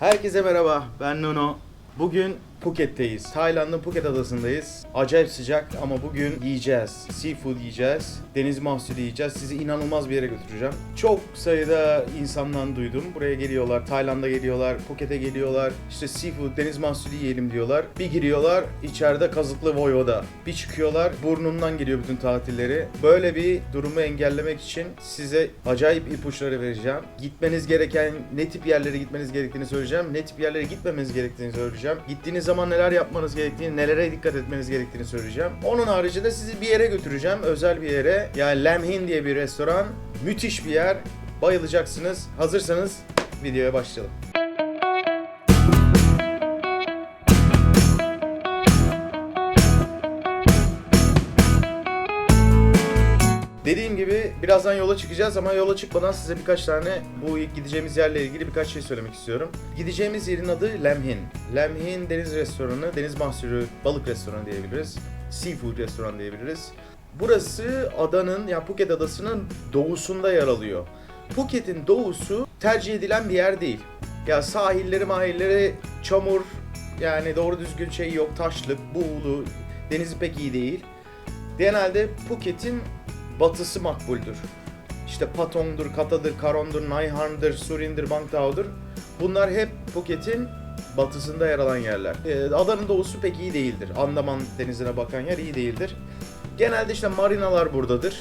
Herkese merhaba, ben Nuno. Bugün Phuket'teyiz. Tayland'ın Phuket adasındayız. Acayip sıcak ama bugün yiyeceğiz. Seafood yiyeceğiz. Deniz mahsulü yiyeceğiz. Sizi inanılmaz bir yere götüreceğim. Çok sayıda insandan duydum. Buraya geliyorlar, Tayland'a geliyorlar, Phuket'e geliyorlar. İşte seafood, deniz mahsulü yiyelim diyorlar. Bir giriyorlar, içeride kazıklı voyoda. Bir çıkıyorlar, burnundan geliyor bütün tatilleri. Böyle bir durumu engellemek için size acayip ipuçları vereceğim. Gitmeniz gereken ne tip yerlere gitmeniz gerektiğini söyleyeceğim. Ne tip yerlere gitmemeniz gerektiğini söyleyeceğim. Gittiğiniz zaman neler yapmanız gerektiğini, nelere dikkat etmeniz gerektiğini söyleyeceğim. Onun haricinde sizi bir yere götüreceğim. Özel bir yere. Yani Lemhin diye bir restoran. Müthiş bir yer. Bayılacaksınız. Hazırsanız videoya başlayalım. Birazdan yola çıkacağız ama yola çıkmadan size birkaç tane bu gideceğimiz yerle ilgili birkaç şey söylemek istiyorum. Gideceğimiz yerin adı Lemhin. Lemhin Deniz Restoranı, Deniz Mahsulü Balık Restoranı diyebiliriz. Seafood Restoran diyebiliriz. Burası adanın, ya Phuket adasının doğusunda yer alıyor. Phuket'in doğusu tercih edilen bir yer değil. Ya sahilleri mahilleri çamur, yani doğru düzgün şey yok, taşlık, buğulu, denizi pek iyi değil. Genelde Phuket'in batısı makbuldür. İşte Patong'dur, Kata'dır, Karon'dur, Naiharn'dır, Surin'dir, Bangtao'dur. Bunlar hep Phuket'in batısında yer alan yerler. Ee, adanın doğusu pek iyi değildir. Andaman denizine bakan yer iyi değildir. Genelde işte marinalar buradadır.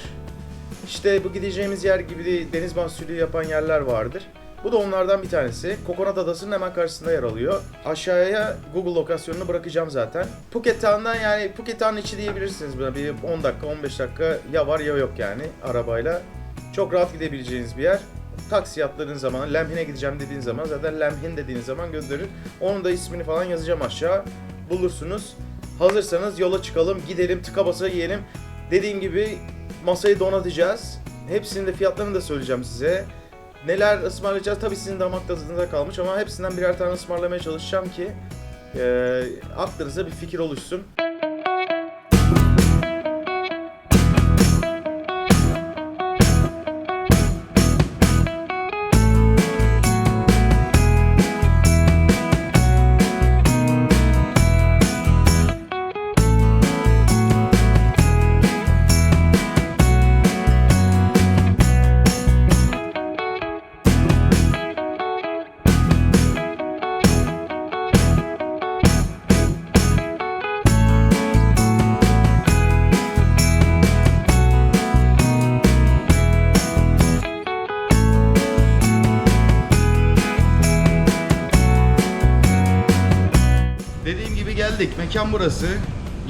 İşte bu gideceğimiz yer gibi de deniz mahsulü yapan yerler vardır. Bu da onlardan bir tanesi. Kokonat Adası'nın hemen karşısında yer alıyor. Aşağıya Google lokasyonunu bırakacağım zaten. Phuket Town'dan yani Phuket Town içi diyebilirsiniz buna. Bir 10 dakika 15 dakika ya var ya yok yani arabayla. Çok rahat gidebileceğiniz bir yer. Taksi atladığın zaman, Lemhin'e gideceğim dediğin zaman zaten Lemhin dediğiniz zaman gönderir. Onun da ismini falan yazacağım aşağı. Bulursunuz. Hazırsanız yola çıkalım, gidelim, tıka basa yiyelim. Dediğim gibi masayı donatacağız. Hepsinin de fiyatlarını da söyleyeceğim size. Neler ısmarlayacağız tabii sizin damak tadınıza kalmış ama hepsinden birer tane ısmarlamaya çalışacağım ki e, aklınıza bir fikir oluşsun. Mekan burası.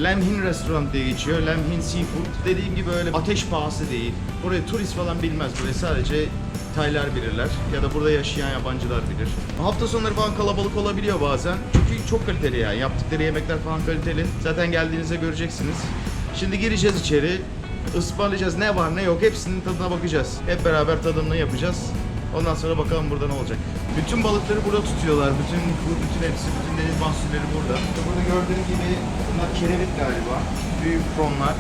Lemhin Restoran diye geçiyor. Lemhin Seafood. Dediğim gibi öyle ateş pahası değil. Burayı turist falan bilmez. Burayı sadece Taylar bilirler. Ya da burada yaşayan yabancılar bilir. Hafta sonları falan kalabalık olabiliyor bazen. Çünkü çok kaliteli yani. Yaptıkları yemekler falan kaliteli. Zaten geldiğinizde göreceksiniz. Şimdi gireceğiz içeri. ısmarlayacağız. Ne var ne yok hepsinin tadına bakacağız. Hep beraber tadımını yapacağız. Ondan sonra bakalım burada ne olacak. Bütün balıkları burada tutuyorlar. Bütün bütün hepsi, bütün deniz mahsulleri burada. Burada gördüğünüz gibi bunlar kerevit galiba. Büyük pronlar.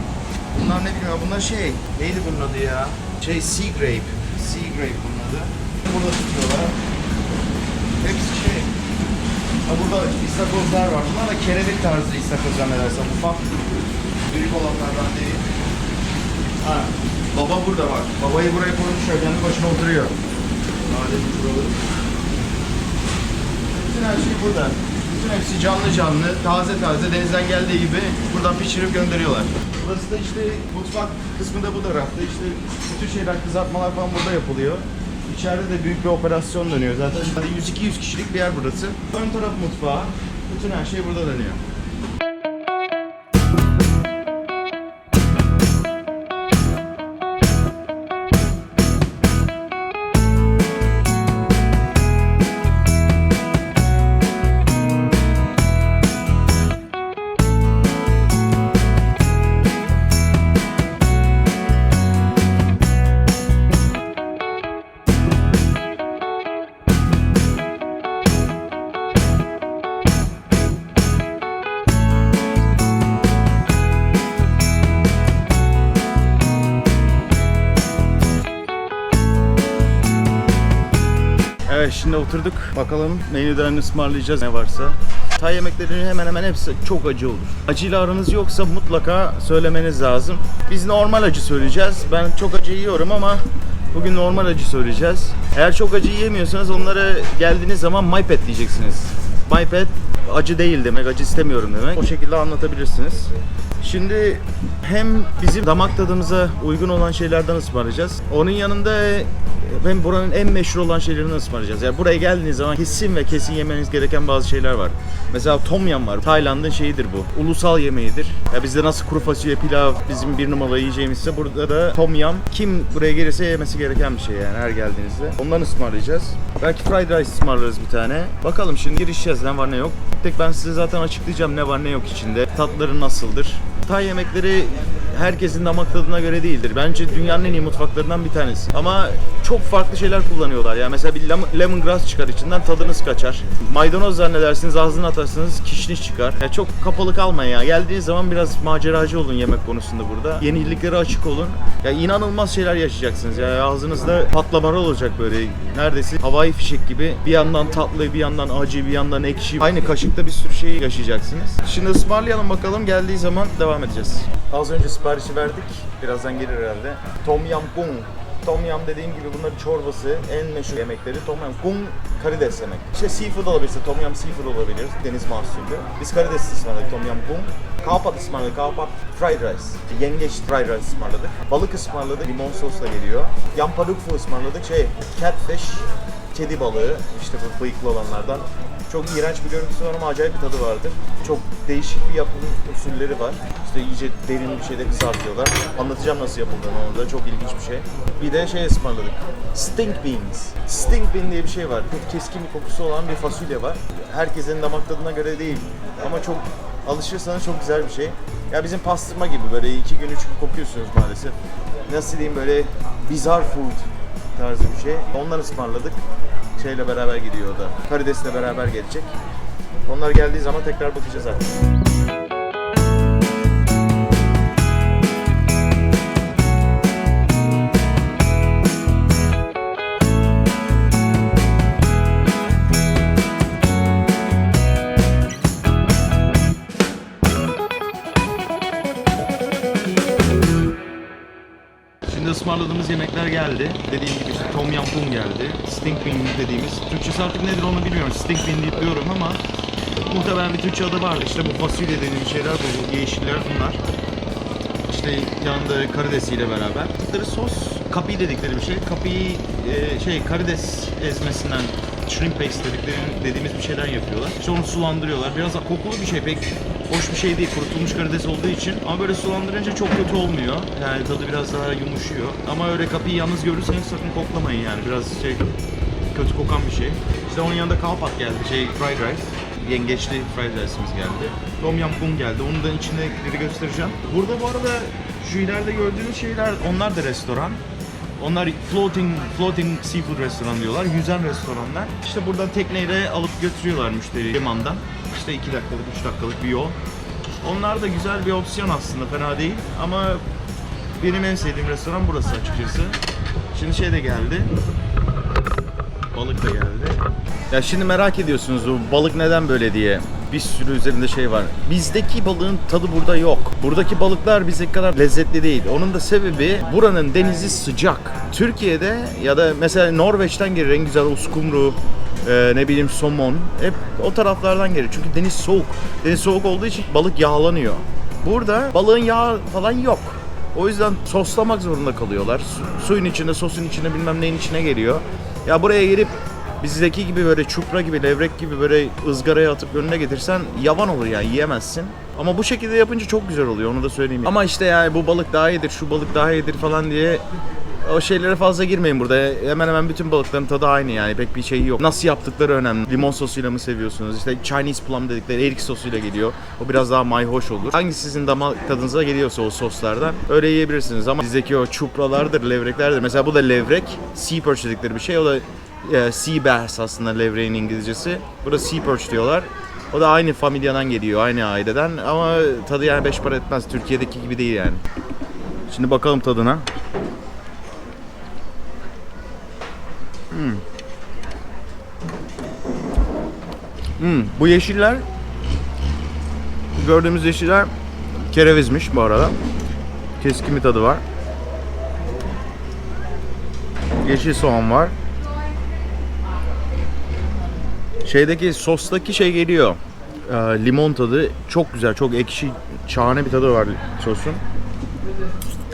Bunlar ne bileyim bunlar şey, neydi bunun adı ya? Şey sea grape. Sea grape bunun adı. Burada tutuyorlar. Hepsi şey. Ha burada istakozlar var. Bunlar da kerevit tarzı istakoz zannedersem. Ufak büyük olanlardan değil. Ha, baba burada bak. Babayı buraya koymuşlar, kendi başına oturuyor. Buraları. Bütün her şey burada. Bütün hepsi canlı canlı, taze taze denizden geldiği gibi buradan pişirip gönderiyorlar. Burası da işte mutfak kısmı da bu tarafta. İşte bütün şeyler kızartmalar falan burada yapılıyor. İçeride de büyük bir operasyon dönüyor zaten. Hadi 100-200 kişilik bir yer burası. Ön taraf mutfağı. Bütün her şey burada dönüyor. Şimdi oturduk. Bakalım menüden ısmarlayacağız ne varsa. Tay yemeklerinin hemen hemen hepsi çok acı olur. Acıyla aranız yoksa mutlaka söylemeniz lazım. Biz normal acı söyleyeceğiz. Ben çok acı yiyorum ama bugün normal acı söyleyeceğiz. Eğer çok acı yiyemiyorsanız onlara geldiğiniz zaman my diyeceksiniz. My acı değil demek, acı istemiyorum demek. O şekilde anlatabilirsiniz. Şimdi hem bizim damak tadımıza uygun olan şeylerden ısmarlayacağız. Onun yanında hem buranın en meşhur olan şeylerini ısmarlayacağız. Yani buraya geldiğiniz zaman kesin ve kesin yemeniz gereken bazı şeyler var. Mesela tom yum var. Tayland'ın şeyidir bu. Ulusal yemeğidir. Ya bizde nasıl kuru fasulye, pilav bizim bir numaralı yiyeceğimizse burada da tom yum. Kim buraya gelirse yemesi gereken bir şey yani her geldiğinizde. Ondan ısmarlayacağız. Belki fried rice ısmarlarız bir tane. Bakalım şimdi girişeceğiz ne var ne yok. Tek ben size zaten açıklayacağım ne var ne yok içinde. Tatları nasıldır. Tay yemekleri herkesin damak tadına göre değildir. Bence dünyanın en iyi mutfaklarından bir tanesi. Ama çok farklı şeyler kullanıyorlar. Yani mesela bir lemon- lemongrass çıkar içinden tadınız kaçar. Maydanoz zannedersiniz ağzına atarsınız kişniş çıkar. Ya çok kapalı kalmayın ya. Geldiğiniz zaman biraz maceracı olun yemek konusunda burada. Yeniliklere açık olun. Ya inanılmaz şeyler yaşayacaksınız. Ya ağzınızda patlamalar olacak böyle. Neredeyse havai fişek gibi. Bir yandan tatlı, bir yandan acı, bir yandan ekşi. Aynı kaşıkta bir sürü şey yaşayacaksınız. Şimdi ısmarlayalım bakalım. Geldiği zaman devam edeceğiz. Az önce siparişi verdik. Birazdan gelir herhalde. Tom yum gung. Tom yum dediğim gibi bunların çorbası, en meşhur yemekleri. Tom yum gung karides yemek. İşte seafood olabilirse tom yum seafood olabilir. Deniz mahsullü. Biz karides ısmarladık tom yum gung. Kapat ısmarladık. Kapat fried rice. Yengeç fried rice ısmarladık. Balık ısmarladık. Limon sosla geliyor. Yampalukfu ısmarladık. Şey, catfish, kedi balığı. işte bu bıyıklı olanlardan. Çok iğrenç bir görüntüsü var ama acayip bir tadı vardır. Çok değişik bir yapım usulleri var. İşte iyice derin bir şeyde kızartıyorlar. Anlatacağım nasıl yapıldığını onu da çok ilginç bir şey. Bir de şey ısmarladık. Stink beans. Stink bean diye bir şey var. Çok keskin bir kokusu olan bir fasulye var. Herkesin damak tadına göre değil. Ama çok alışırsanız çok güzel bir şey. Ya bizim pastırma gibi böyle iki gün üç gün kokuyorsunuz maalesef. Nasıl diyeyim böyle bizarre food tarzı bir şey. Onları ısmarladık. Şeyle beraber gidiyor o da. Karidesle beraber gelecek. Onlar geldiği zaman tekrar bakacağız artık. Ismarladığımız yemekler geldi. Dediğim gibi işte tom yum gung geldi. Stink bean dediğimiz. Türkçesi artık nedir onu bilmiyorum. Stink bean deyip diyorum ama muhtemelen bir Türkçe adı vardı. İşte bu fasulye dediğim şeyler bu yeşiller bunlar. İşte yanında karidesiyle beraber. Tıkları sos, kapi dedikleri bir şey. Kapi e, şey karides ezmesinden shrimp paste dedikleri dediğimiz bir şeyden yapıyorlar. İşte onu sulandırıyorlar. Biraz da kokulu bir şey pek hoş bir şey değil. Kurutulmuş karides olduğu için. Ama böyle sulandırınca çok kötü olmuyor. Yani tadı biraz daha yumuşuyor. Ama öyle kapiyi yalnız görürseniz sakın koklamayın yani. Biraz şey kötü kokan bir şey. İşte onun yanında kalpat geldi. Şey fried rice. Yengeçli fried rice'imiz geldi. Tom yum gung geldi. Onu da içindekileri göstereceğim. Burada bu arada şu ileride gördüğünüz şeyler onlar da restoran. Onlar floating floating seafood restoran diyorlar. Yüzen restoranlar. İşte buradan tekneyle alıp götürüyorlar müşteri limandan. İşte 2 dakikalık, 3 dakikalık bir yol. Onlar da güzel bir opsiyon aslında fena değil ama benim en sevdiğim restoran burası açıkçası. Şimdi şey de geldi. Balık da geldi. Ya şimdi merak ediyorsunuz bu balık neden böyle diye. Bir sürü üzerinde şey var. Bizdeki balığın tadı burada yok. Buradaki balıklar bizdeki kadar lezzetli değil. Onun da sebebi buranın denizi sıcak. Türkiye'de ya da mesela Norveç'ten gelir en güzel uskumru, e, ne bileyim somon. Hep o taraflardan gelir. Çünkü deniz soğuk. Deniz soğuk olduğu için balık yağlanıyor. Burada balığın yağı falan yok. O yüzden soslamak zorunda kalıyorlar. Su- suyun içinde, sosun içinde bilmem neyin içine geliyor. Ya buraya gelip bizdeki gibi böyle çupra gibi, levrek gibi böyle ızgaraya atıp önüne getirsen yavan olur yani yiyemezsin. Ama bu şekilde yapınca çok güzel oluyor onu da söyleyeyim. Ama işte yani bu balık daha iyidir, şu balık daha iyidir falan diye o şeylere fazla girmeyin burada. Hemen hemen bütün balıkların tadı aynı yani. Pek bir şeyi yok. Nasıl yaptıkları önemli. Limon sosuyla mı seviyorsunuz? İşte Chinese plum dedikleri erik sosuyla geliyor. O biraz daha mayhoş olur. Hangi sizin damak tadınıza geliyorsa o soslardan öyle yiyebilirsiniz. Ama bizdeki o çupralardır, levreklerdir. Mesela bu da levrek. Sea perch dedikleri bir şey. O da e, sea bass aslında levreğin İngilizcesi. Burada sea perch diyorlar. O da aynı familyadan geliyor, aynı aileden ama tadı yani beş para etmez. Türkiye'deki gibi değil yani. Şimdi bakalım tadına. Hmm, bu yeşiller gördüğümüz yeşiller kerevizmiş bu arada. Keskin bir tadı var. Yeşil soğan var. Şeydeki sostaki şey geliyor. Ee, limon tadı çok güzel, çok ekşi, şahane bir tadı var sosun.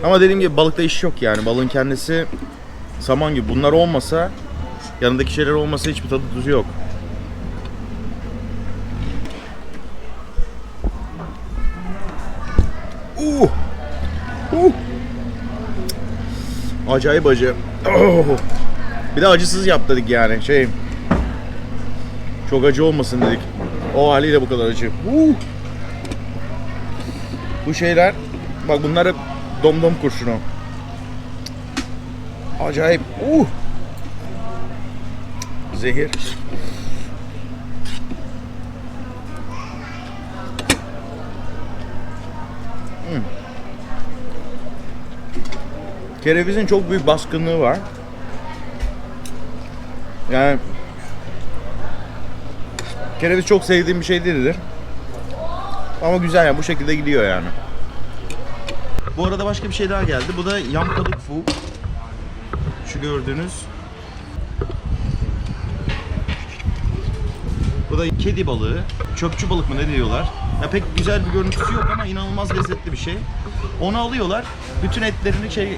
Ama dediğim gibi balıkta iş yok yani. Balığın kendisi saman gibi. Bunlar olmasa, yanındaki şeyler olmasa hiçbir tadı tuzu yok. Uh. Uh. Acayip acı. Oh. Bir de acısız yap dedik yani. Şey. Çok acı olmasın dedik. O haliyle bu kadar acı. Uh. Bu şeyler bak bunlar hep domdom kurşunu. Acayip. Uh. Zehir. Hmm. Kerevizin çok büyük baskınlığı var. Yani kereviz çok sevdiğim bir şey değildir. Ama güzel yani bu şekilde gidiyor yani. Bu arada başka bir şey daha geldi. Bu da yamkalık fu. Şu gördüğünüz. Bu da kedi balığı. Çöpçü balık mı ne diyorlar. Ya pek güzel bir görüntüsü yok ama inanılmaz lezzetli bir şey. Onu alıyorlar. Bütün etlerini şey e,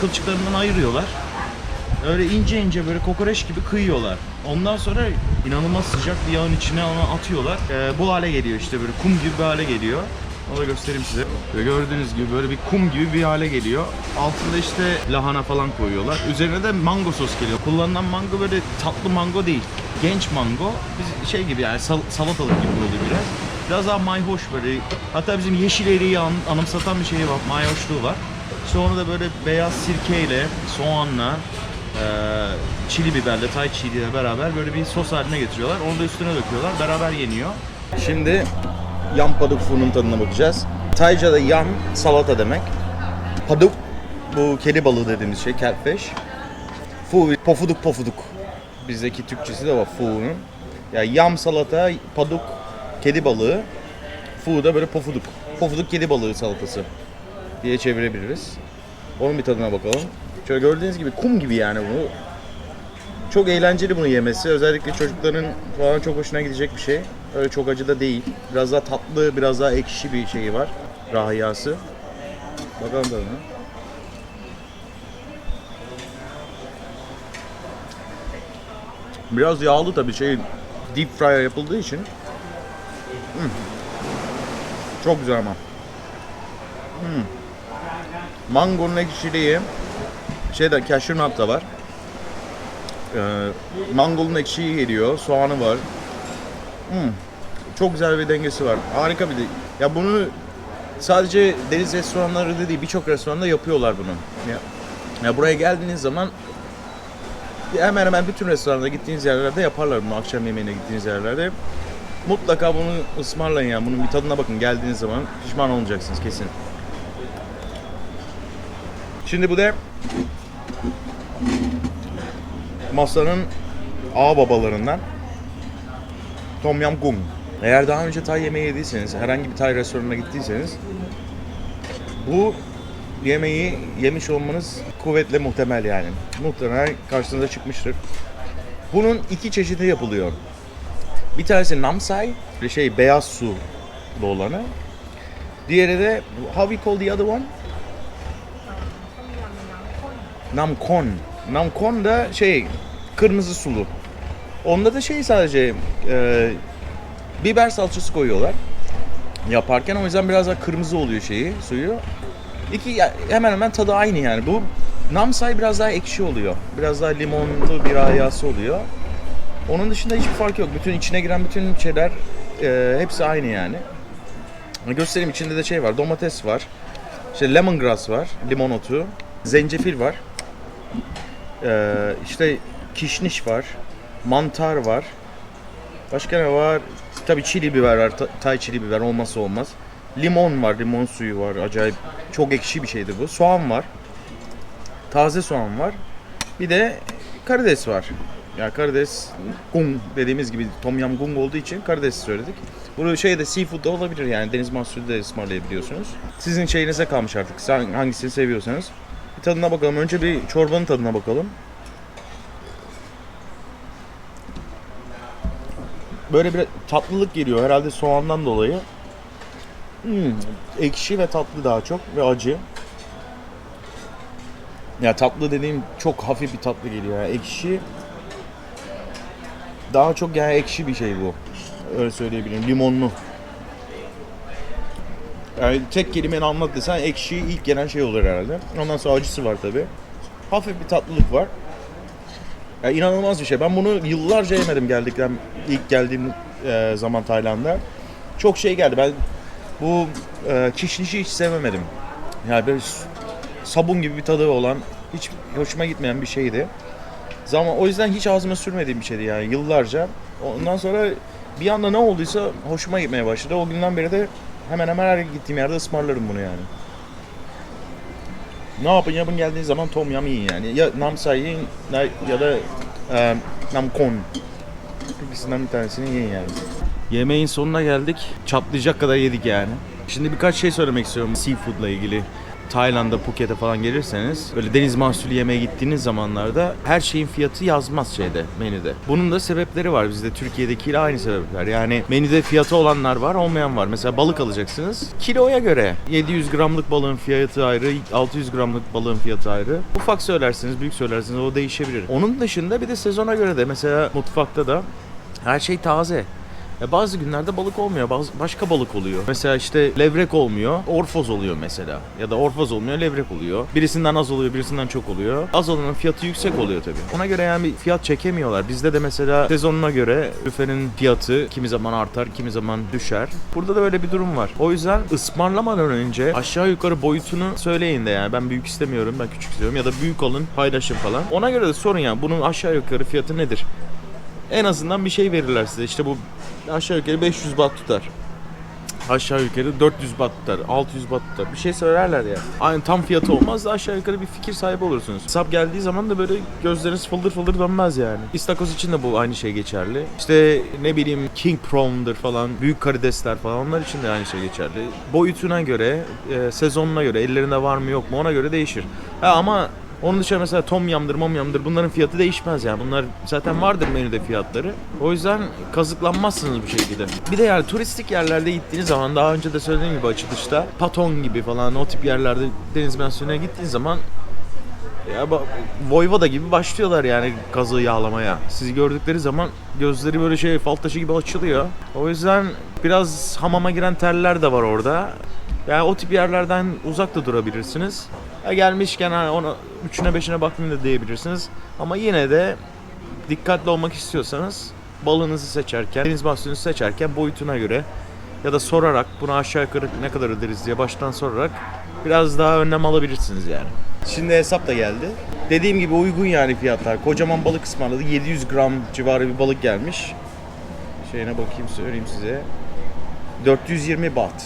kılçıklarından ayırıyorlar. Öyle ince ince böyle kokoreç gibi kıyıyorlar. Ondan sonra inanılmaz sıcak bir yağın içine onu atıyorlar. E, bu hale geliyor işte böyle kum gibi bir hale geliyor. Onu da göstereyim size. Böyle gördüğünüz gibi böyle bir kum gibi bir hale geliyor. Altında işte lahana falan koyuyorlar. Üzerine de mango sos geliyor. Kullanılan mango böyle tatlı mango değil. Genç mango. Biz şey gibi yani sal- salatalık gibi oluyor biraz. Biraz daha mayhoş böyle. Hatta bizim yeşil eriği an- anımsatan bir şey var. Mayhoşluğu var. İşte onu da böyle beyaz sirkeyle, soğanla, çili biberle, tay çiliyle beraber böyle bir sos haline getiriyorlar. Onu da üstüne döküyorlar. Beraber yeniyor. Şimdi yam paduk funun tadına bakacağız. Tayca'da yam salata demek. Paduk bu kedi balığı dediğimiz şey, catfish. Fu pofuduk pofuduk. Bizdeki Türkçesi de var fu'nun. Ya yam salata, paduk kedi balığı. Fu da böyle pofuduk. Pofuduk kedi balığı salatası diye çevirebiliriz. Onun bir tadına bakalım. Şöyle gördüğünüz gibi kum gibi yani bu. Çok eğlenceli bunu yemesi. Özellikle çocukların falan çok hoşuna gidecek bir şey. Öyle çok acı da değil. Biraz daha tatlı, biraz daha ekşi bir şeyi var. Rahiyası. Bakalım tadına. Biraz yağlı tabii şey deep fry yapıldığı için. Hmm. Çok güzel ama. Hmm. Mangonun ekşiliği, şeyde cashew nut da var. Ee, mangonun ekşiği geliyor, soğanı var. Hmm. Çok güzel bir dengesi var. Harika bir de. Ya bunu sadece deniz restoranları değil, birçok restoranda yapıyorlar bunu. Ya, ya buraya geldiğiniz zaman hemen hemen bütün restoranda gittiğiniz yerlerde yaparlar bunu akşam yemeğine gittiğiniz yerlerde. Mutlaka bunu ısmarlayın yani. Bunun bir tadına bakın geldiğiniz zaman pişman olmayacaksınız kesin. Şimdi bu da masanın ağ babalarından Tom Yam Goong. Eğer daha önce Tay yemeği yediyseniz, herhangi bir Tay restoranına gittiyseniz bu yemeği yemiş olmanız kuvvetle muhtemel yani. Muhtemelen karşınıza çıkmıştır. Bunun iki çeşidi yapılıyor. Bir tanesi namsai, şey beyaz su olanı. Diğeri de how we call the other one? Namkon. Namkon da şey kırmızı sulu. Onda da şey sadece e, biber salçası koyuyorlar yaparken o yüzden biraz daha kırmızı oluyor şeyi suyu. İki hemen hemen tadı aynı yani. Bu namsay biraz daha ekşi oluyor. Biraz daha limonlu bir ayası oluyor. Onun dışında hiçbir fark yok. Bütün içine giren bütün şeyler e, hepsi aynı yani. Göstereyim içinde de şey var. Domates var. İşte lemongrass var. Limon otu. Zencefil var. E, işte kişniş var. Mantar var. Başka ne var? Tabii çili biber var. Ta- Tay çili biber olmazsa olmaz. Limon var, limon suyu var. Acayip çok ekşi bir şeydir bu. Soğan var. Taze soğan var. Bir de karides var. Ya karides gung dediğimiz gibi tom yum gung olduğu için karides söyledik. Bunu şeyde seafood da olabilir yani deniz mahsulü de ısmarlayabiliyorsunuz. Sizin şeyinize kalmış artık. Sen hangisini seviyorsanız. Bir tadına bakalım. Önce bir çorbanın tadına bakalım. Böyle bir tatlılık geliyor herhalde soğandan dolayı. Hmm, ekşi ve tatlı daha çok ve acı. Ya tatlı dediğim çok hafif bir tatlı geliyor. Yani ekşi daha çok yani ekşi bir şey bu. Öyle söyleyebilirim. Limonlu. Yani tek kelimeyle anlat desen ekşi ilk gelen şey olur herhalde. Ondan sonra acısı var tabi. Hafif bir tatlılık var. Ya inanılmaz bir şey. Ben bunu yıllarca yemedim geldikten ilk geldiğim e, zaman Tayland'a. Çok şey geldi. Ben bu e, kişnişi hiç sevemedim. Yani böyle sabun gibi bir tadı olan hiç hoşuma gitmeyen bir şeydi. Zaman o yüzden hiç ağzıma sürmediğim bir şeydi yani yıllarca. Ondan sonra bir anda ne olduysa hoşuma gitmeye başladı. O günden beri de hemen hemen her gittiğim yerde ısmarlarım bunu yani. Ne yapın yapın geldiğiniz zaman tom yum yiyin yani. Ya namsa yiyin ya da e, namkon. İkisinden bir tanesini yiyin yani. Yemeğin sonuna geldik. Çatlayacak kadar yedik yani. Şimdi birkaç şey söylemek istiyorum seafood'la ilgili. Tayland'a, Phuket'e falan gelirseniz böyle deniz mahsulü yemeye gittiğiniz zamanlarda her şeyin fiyatı yazmaz şeyde menüde. Bunun da sebepleri var bizde Türkiye'dekiyle aynı sebepler. Yani menüde fiyatı olanlar var, olmayan var. Mesela balık alacaksınız. Kiloya göre 700 gramlık balığın fiyatı ayrı, 600 gramlık balığın fiyatı ayrı. Ufak söylersiniz, büyük söylersiniz o değişebilir. Onun dışında bir de sezona göre de mesela mutfakta da her şey taze. Ya bazı günlerde balık olmuyor, bazı başka balık oluyor. Mesela işte levrek olmuyor, orfoz oluyor mesela. Ya da orfoz olmuyor, levrek oluyor. Birisinden az oluyor, birisinden çok oluyor. Az olanın fiyatı yüksek oluyor tabii. Ona göre yani bir fiyat çekemiyorlar. Bizde de mesela sezonuna göre büfenin fiyatı kimi zaman artar, kimi zaman düşer. Burada da öyle bir durum var. O yüzden ısmarlamadan önce aşağı yukarı boyutunu söyleyin de yani. Ben büyük istemiyorum, ben küçük istiyorum ya da büyük alın, paylaşın falan. Ona göre de sorun yani bunun aşağı yukarı fiyatı nedir? En azından bir şey verirler size. İşte bu aşağı yukarı 500 baht tutar. Aşağı yukarı 400 baht tutar, 600 baht tutar. Bir şey söylerler ya. Aynı tam fiyatı olmaz da aşağı yukarı bir fikir sahibi olursunuz. Hesap geldiği zaman da böyle gözleriniz fıldır fıldır dönmez yani. İstakoz için de bu aynı şey geçerli. İşte ne bileyim king prawn'dır falan, büyük karidesler falan onlar için de aynı şey geçerli. Boyutuna göre, e, sezonuna göre, ellerinde var mı yok mu ona göre değişir. Ha ama onun dışında mesela tom yamdır, mom yamdır bunların fiyatı değişmez yani. Bunlar zaten vardır menüde fiyatları. O yüzden kazıklanmazsınız bu şekilde. Bir de yani turistik yerlerde gittiğiniz zaman daha önce de söylediğim gibi açılışta Patong gibi falan o tip yerlerde deniz mensuline gittiğiniz zaman ya Voyvoda gibi başlıyorlar yani kazığı yağlamaya. Sizi gördükleri zaman gözleri böyle şey fal taşı gibi açılıyor. O yüzden biraz hamama giren terler de var orada. Yani o tip yerlerden uzak da durabilirsiniz. Gelmişken hani ona üçüne beşine bakmayın da diyebilirsiniz. Ama yine de dikkatli olmak istiyorsanız balığınızı seçerken, deniz mahsulünü seçerken boyutuna göre ya da sorarak bunu aşağı yukarı ne kadar öderiz diye baştan sorarak biraz daha önlem alabilirsiniz yani. Şimdi hesap da geldi. Dediğim gibi uygun yani fiyatlar. Kocaman balık ısmarladı. 700 gram civarı bir balık gelmiş. Şeyine bakayım söyleyeyim size. 420 baht.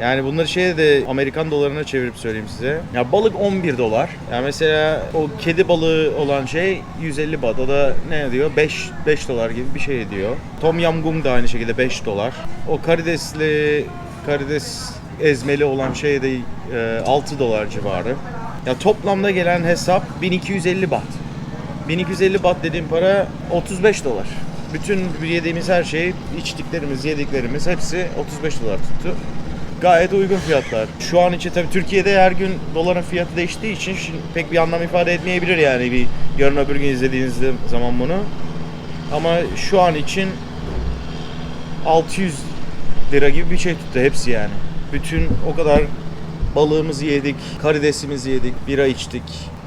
Yani bunları şeye de Amerikan dolarına çevirip söyleyeyim size. Ya balık 11 dolar. Ya mesela o kedi balığı olan şey 150 baht. O da ne diyor? 5 5 dolar gibi bir şey ediyor. Tom yum goong da aynı şekilde 5 dolar. O karidesli karides ezmeli olan şey de e, 6 dolar civarı. Ya toplamda gelen hesap 1250 baht. 1250 baht dediğim para 35 dolar. Bütün yediğimiz her şey, içtiklerimiz, yediklerimiz hepsi 35 dolar tuttu. Gayet uygun fiyatlar. Şu an için tabii Türkiye'de her gün doların fiyatı değiştiği için pek bir anlam ifade etmeyebilir yani bir yarın öbür gün izlediğiniz zaman bunu. Ama şu an için 600 lira gibi bir şey tuttu hepsi yani. Bütün o kadar balığımızı yedik, karidesimizi yedik, bira içtik,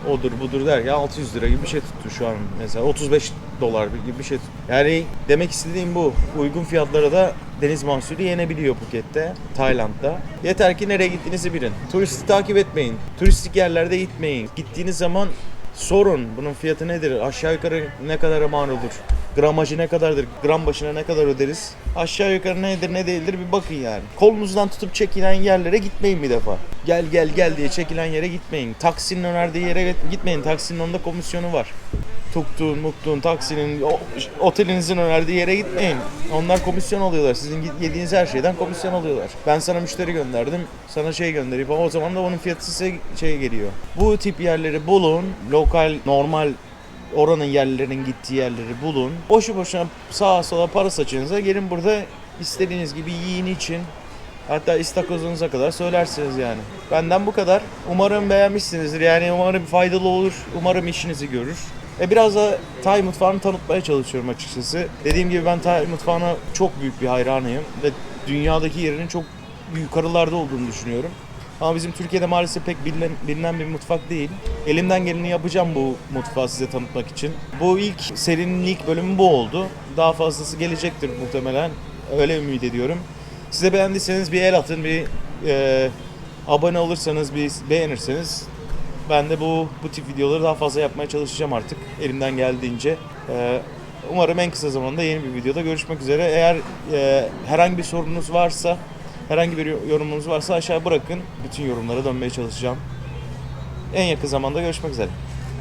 odur budur der ya 600 lira gibi bir şey tuttu şu an mesela 35 dolar gibi bir şey. Yani demek istediğim bu. Uygun fiyatlara da deniz mahsulü yenebiliyor Phuket'te, Tayland'da. Yeter ki nereye gittiğinizi bilin. Turisti takip etmeyin. Turistik yerlerde gitmeyin. Gittiğiniz zaman sorun bunun fiyatı nedir? Aşağı yukarı ne kadar mal olur? Gramajı ne kadardır? Gram başına ne kadar öderiz? Aşağı yukarı nedir ne değildir bir bakın yani. Kolunuzdan tutup çekilen yerlere gitmeyin bir defa. Gel gel gel diye çekilen yere gitmeyin. Taksinin önerdiği yere gitmeyin. Taksinin onda komisyonu var. Tuktuğun, muktuğun, taksinin, otelinizin önerdiği yere gitmeyin. Onlar komisyon alıyorlar. Sizin yediğiniz her şeyden komisyon alıyorlar. Ben sana müşteri gönderdim, sana şey göndereyim ama o zaman da onun fiyatı size şey geliyor. Bu tip yerleri bulun. Lokal, normal oranın yerlerinin gittiği yerleri bulun. Boşu boşuna sağa sola para saçınıza gelin burada istediğiniz gibi yiyin için. Hatta istakozunuza kadar söylersiniz yani. Benden bu kadar. Umarım beğenmişsinizdir. Yani umarım faydalı olur. Umarım işinizi görür. E biraz da Tay mutfağını tanıtmaya çalışıyorum açıkçası. Dediğim gibi ben Tay mutfağına çok büyük bir hayranıyım ve dünyadaki yerinin çok yukarılarda olduğunu düşünüyorum. Ama bizim Türkiye'de maalesef pek bilinen, bilinen bir mutfak değil. Elimden geleni yapacağım bu mutfağı size tanıtmak için. Bu ilk serinin ilk bölümü bu oldu. Daha fazlası gelecektir muhtemelen. Öyle ümit ediyorum. Size beğendiyseniz bir el atın, bir e, abone olursanız, bir beğenirseniz ben de bu bu tip videoları daha fazla yapmaya çalışacağım artık elimden geldiğince. E, umarım en kısa zamanda yeni bir videoda görüşmek üzere. Eğer e, herhangi bir sorunuz varsa, herhangi bir yorumunuz varsa aşağı bırakın. Bütün yorumlara dönmeye çalışacağım. En yakın zamanda görüşmek üzere.